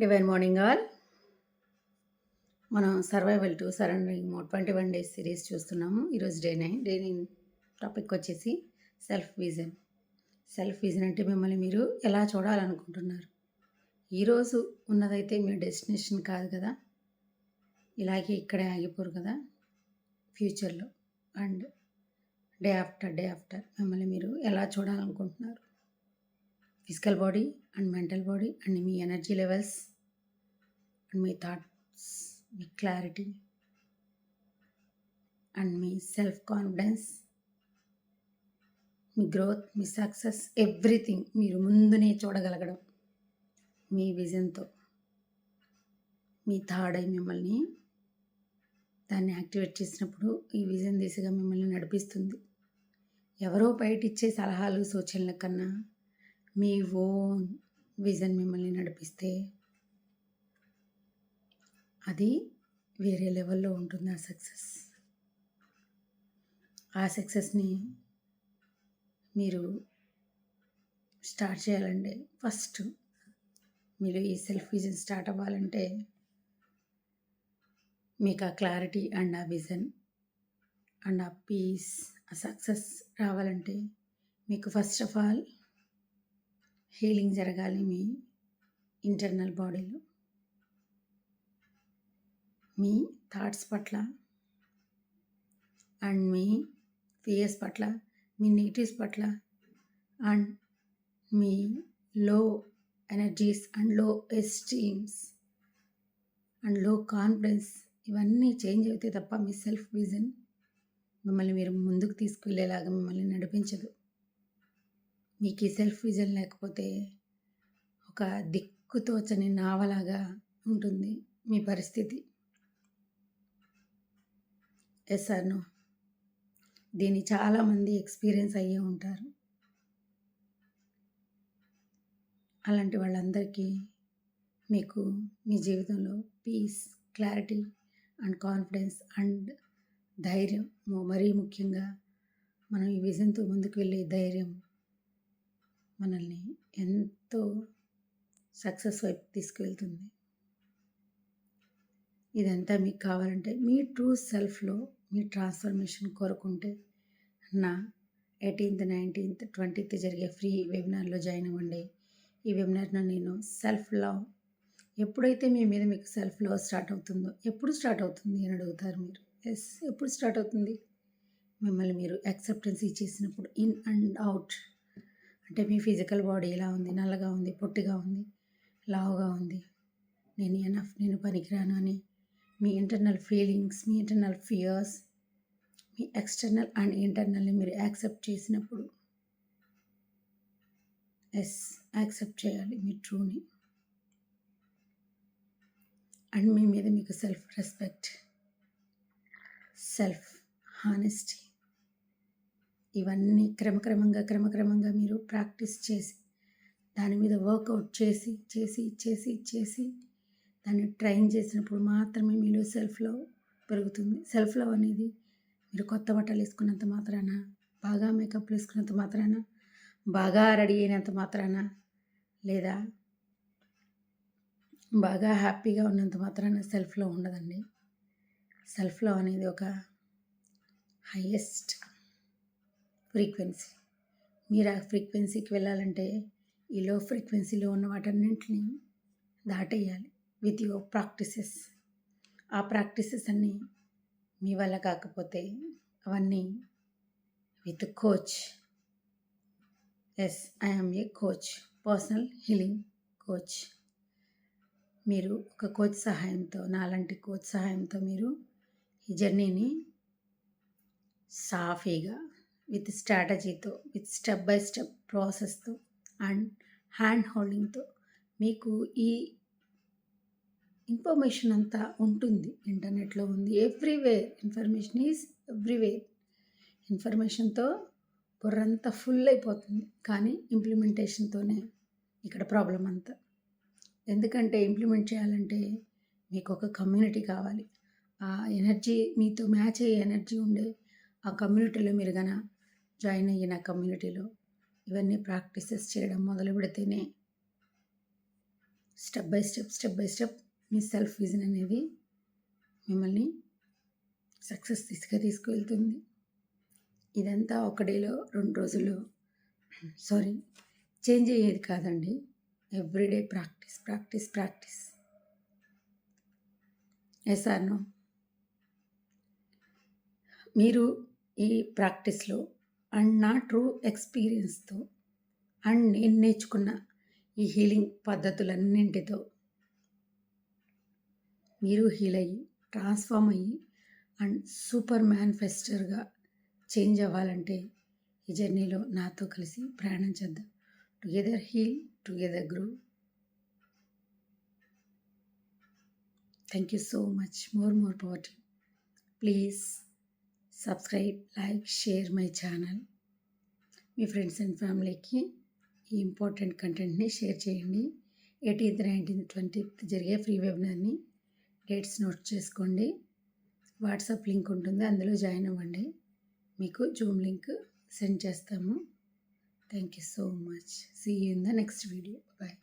Divine morning all. మనం survival to surrendering mode twenty one days series చూస్తున్నాము. ఈరోజు day nine. Day nine topic వచ్చేసి self vision. Self vision అంటే మిమ్మల్ని మీరు ఎలా చూడాలనుకుంటున్నారు? ఈరోజు ఉన్నదైతే మీ డెస్టినేషన్ కాదు కదా? ఇలాగే ఇక్కడే ఆగిపోరు కదా? ఫ్యూచర్లో. And day after day after మిమ్మల్ని మీరు ఎలా చూడాలనుకుంటున్నారు? Physical body and mental body and me energy levels and మీ థాట్స్ మీ క్లారిటీ అండ్ మీ సెల్ఫ్ కాన్ఫిడెన్స్ మీ గ్రోత్ మీ సక్సెస్ ఎవ్రీథింగ్ మీరు ముందునే చూడగలగడం మీ విజన్తో. మీ థర్డ్ ఐ మిమ్మల్ని దాన్ని యాక్టివేట్ చేసినప్పుడు ఈ విజన్ దిశగా మిమ్మల్ని నడిపిస్తుంది. ఎవరో బయట ఇచ్చే సలహాలు సూచనల కన్నా మీ ఓన్ విజన్ మిమ్మల్ని నడిపిస్తే అది వేరే లెవెల్లో ఉంటుంది ఆ సక్సెస్. ఆ సక్సెస్ని మీరు స్టార్ట్ చేయాలండి ఫస్ట్ మీరు ఈ సెల్ఫ్ విజన్ స్టార్ట్ అవ్వాలంటే మీకు ఆ క్లారిటీ అండ్ ఆ విజన్ అండ్ ఆ పీస్ ఆ సక్సెస్ రావాలంటే మీకు ఫస్ట్ ఆఫ్ ఆల్ హీలింగ్ జరగాలి మీ ఇంటర్నల్ బాడీలో. మీ థాట్స్ పట్ల అండ్ మీ ఫియర్స్ పట్ల మీ నెగిటివ్స్ పట్ల and me low energies and low esteems and low confidence ఇవన్నీ చేంజ్ అవుతాయి తప్ప మీ సెల్ఫ్ విజన్ మిమ్మల్ని మీరు ముందుకు తీసుకువెళ్ళేలాగా మిమ్మల్ని నడిపించదు. మీకు ఈ సెల్ఫ్ విజన్ లేకపోతే ఒక దిక్కుతోచని నావలాగా ఉంటుంది మీ పరిస్థితి. ఎస్ సార్ నో దీన్ని చాలామంది ఎక్స్పీరియన్స్ అయ్యే ఉంటారు. అలాంటి వాళ్ళందరికీ మీకు మీ జీవితంలో peace clarity and confidence and ధైర్యం మరీ ముఖ్యంగా మనం ఈ విజన్తో ముందుకు వెళ్ళే ధైర్యం మనల్ని ఎంతో సక్సెస్ వైపు తీసుకువెళ్తుంది ఇదంతా మీకు కావాలంటే మీ ట్రూ సెల్ఫ్లో మీ ట్రాన్స్ఫర్మేషన్ కోరుకుంటే నా ఎయిటీన్త్ నైన్టీన్త్ ట్వంటీత్ జరిగే ఫ్రీ వెబినార్లో జాయిన్ అవ్వండి. ఈ వెబినార్లో నేను సెల్ఫ్ లవ్ ఎప్పుడైతే మీ మీద మీకు సెల్ఫ్ లవ్ స్టార్ట్ అవుతుందో ఎప్పుడు స్టార్ట్ అవుతుంది అని అడుగుతారు మీరు? ఎస్ ఎప్పుడు స్టార్ట్ అవుతుంది? మిమ్మల్ని మీరు యాక్సెప్టెన్స్ ఇచ్చేసినప్పుడు ఇన్ అండ్ అవుట్. అంటే మీ ఫిజికల్ బాడీ ఎలా ఉంది? నల్లగా ఉంది పొట్టిగా ఉంది లావుగా ఉంది. నేను ఎనఫ్ నేను పనికిరాను అని మీ internal feelings me internal fears me external and ఇంటర్నల్ని మీరు యాక్సెప్ట్ చేసినప్పుడు ఎస్ యాక్సెప్ట్ చేయాలి మీ ట్రూని అండ్ మీ మీద మీకు సెల్ఫ్ రెస్పెక్ట్ సెల్ఫ్ హానెస్టీ ఇవన్నీ క్రమక్రమంగా క్రమక్రమంగా మీరు ప్రాక్టీస్ చేసి దాని మీద వర్కౌట్ చేసి చేసి చేసి చేసి దాన్ని ట్రైన్ చేసినప్పుడు మాత్రమే మీలో సెల్ఫ్ లవ్ పెరుగుతుంది. సెల్ఫ్ లవ్ అనేది మీరు కొత్త బట్టలు వేసుకున్నంత మాత్రాన బాగా మేకప్ వేసుకున్నంత మాత్రాన బాగా రెడీ అయినంత మాత్రాన లేదా బాగా హ్యాపీగా ఉన్నంత మాత్రాన సెల్ఫ్ లవ్ ఉండదండి. సెల్ఫ్ లవ్ అనేది ఒక హయ్యెస్ట్ ఫ్రీక్వెన్సీ. మీరు ఆ ఫ్రీక్వెన్సీకి వెళ్ళాలంటే ఈ లో ఫ్రీక్వెన్సీలో ఉన్న వాటన్నింటినీ దాటేయాలి విత్ యువర్ ప్రాక్టీసెస్. ఆ ప్రాక్టీసెస్ అన్నీ మీ వల్ల కాకపోతే అవన్నీ with coach. Yes I'm a coach personal healing coach. మీరు ఒక కోచ్ సహాయంతో నాలాంటి కోచ్ సహాయంతో మీరు ఈ జర్నీని సాఫీగా విత్ స్ట్రాటజీతో విత్ స్టెప్ బై స్టెప్ ప్రాసెస్తో అండ్ హ్యాండ్ హోల్డింగ్తో మీకు ఈ ఇన్ఫర్మేషన్ అంతా ఉంటుంది. ఇంటర్నెట్లో ఉంది. Everywhere information is everywhere. ఇన్ఫర్మేషన్తో బుర్రంతా ఫుల్ అయిపోతుంది. కానీ ఇంప్లిమెంటేషన్తోనే ఇక్కడ ప్రాబ్లం అంతా. ఎందుకంటే ఇంప్లిమెంట్ చేయాలంటే మీకు ఒక కమ్యూనిటీ కావాలి. ఆ ఎనర్జీ మీతో మ్యాచ్ అయ్యే ఎనర్జీ ఉండే ఆ కమ్యూనిటీలో మీరు గన జాయిన్ అయిన కమ్యూనిటీలో ఇవన్నీ ప్రాక్టీసెస్ చేయడం మొదలు పెడితేనే step by step step by step me self vision అనేది మిమ్మల్ని సక్సెస్ దిశగా తీసుకువెళ్తుంది ఇదంతా ఒక డేలో రెండు రోజుల్లో సారీ చేంజ్ అయ్యేది కాదండి. Everyday practice practice practice. Yes or no మీరు ఈ ప్రాక్టీస్లో అండ్ నా ట్రూ ఎక్స్పీరియన్స్తో అండ్ నేను నేర్చుకున్న ఈ హీలింగ్ పద్ధతులన్నింటితో మీరు హీల్ అయ్యి ట్రాన్స్ఫామ్ అయ్యి అండ్ సూపర్ మ్యాన్ఫెస్టర్గా చేంజ్ అవ్వాలంటే ఈ జర్నీలో నాతో కలిసి ప్రయాణం చేద్దాం. Together heal together grow. Thank you so much. More more poverty please. Subscribe like share my channel. Me friends and ఫ్యామిలీకి ఈ ఇంపార్టెంట్ కంటెంట్ని షేర్ చేయండి. ఎయిటీన్త్ నైన్టీన్త్ ట్వంటీత్ జరిగే ఫ్రీ వెబినార్ని డేట్స్ నోట్ చేసుకోండి. వాట్సాప్ లింక్ ఉంటుంది అందులో జాయిన్ అవ్వండి. మీకు జూమ్ లింక్ సెండ్ చేస్తాము. Thank you so much. See you in the next video. Bye.